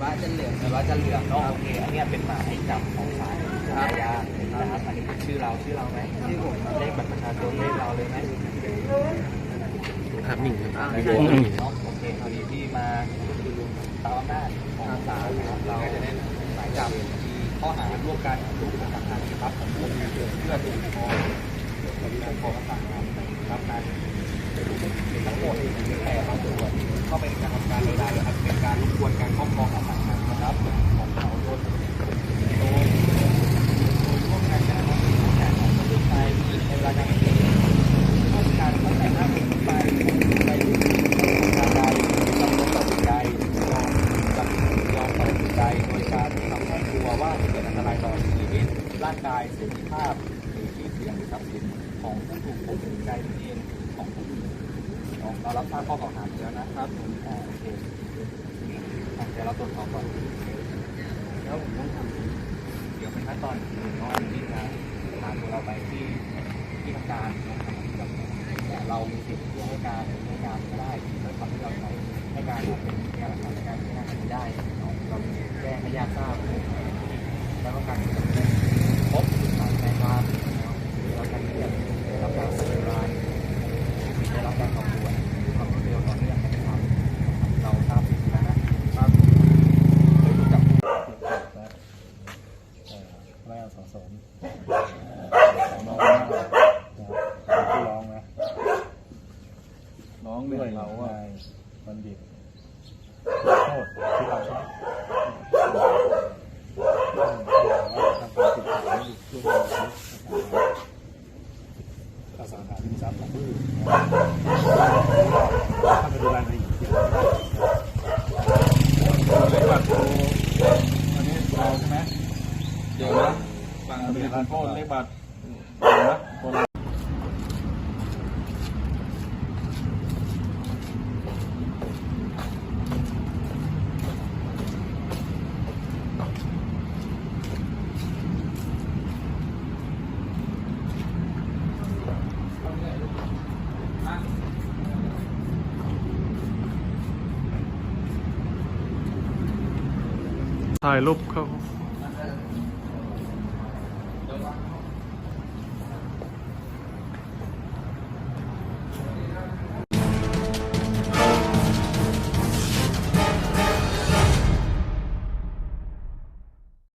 ว่าจะเหลืองหรือว่าจะเหลืองเนาะโอเคอันเนี้ยเป็นหมายจับของศาลอาญานะครับอันนี้ชื่อเราชื่อเราไหมที่ผมเลขบัตรประชาชนเลขเราเลยไหมภาพนิ่งครับไม่วิได้ดีโอนิ่งเนาะโอเคพอดีที่มาตามอำนาจของศาลนะครับเราจะได้หมายจับข้อหาร่วมกันร่วมกันทำงานนะครับของผู้อื่นเพื่อถูกฟ้องการฟ้องต่างๆนะครับการทั้งหมดแต่บางส่วนเข้าไปในการ ร่างกายเสรีภาพหรือที่อเสียงหรือทรัพย์สินของผู้ถูกข่มขืนใจตนเองของผู้อื่นเรารับทราบข้อกล่าวหาอแล้วนะครับโอเคเดี๋ยวเราตรวจสอบก่อนแล้วผมต้องทำเดี๋ยวเป็นขั้นตอนน้องอันนี้นะพาตัวเราไปที่ที่ทำการนะครับแต่เรามีสิทธิ์ที่ให้การให้การก็ได้ด้วยความที่เราใช้ให้การเป็นพยานหลักานในการพิจารณาได้เนาะเราแจ้งให้ญาติทราบแล้วก็การพบสารในความเนาะแล้วการที่จะได้รับการสื่อรายได้รับการสอบสวนความรวดเร็วต่อเนื่องนะครับเราทราบสิ่งนั้นนะครับโดยรู้จัก พ น้องมากนะครับผู้ร้องนะน้องด้วยเราเราว่าบัณฑิตโทษที่เราชอบทำความผิดฐานช่วยเหลือภาษาฐานที่มีทรัพย์ของผู้อื่นถ้าไปดูรายละเอียดที่เราได้ เลขบัตรโทรอันนี้เราใช่ไหมเดี๋ยวนะ ฟังทะเบียนโทษเลขบัตรนะถ่ายรูปเขา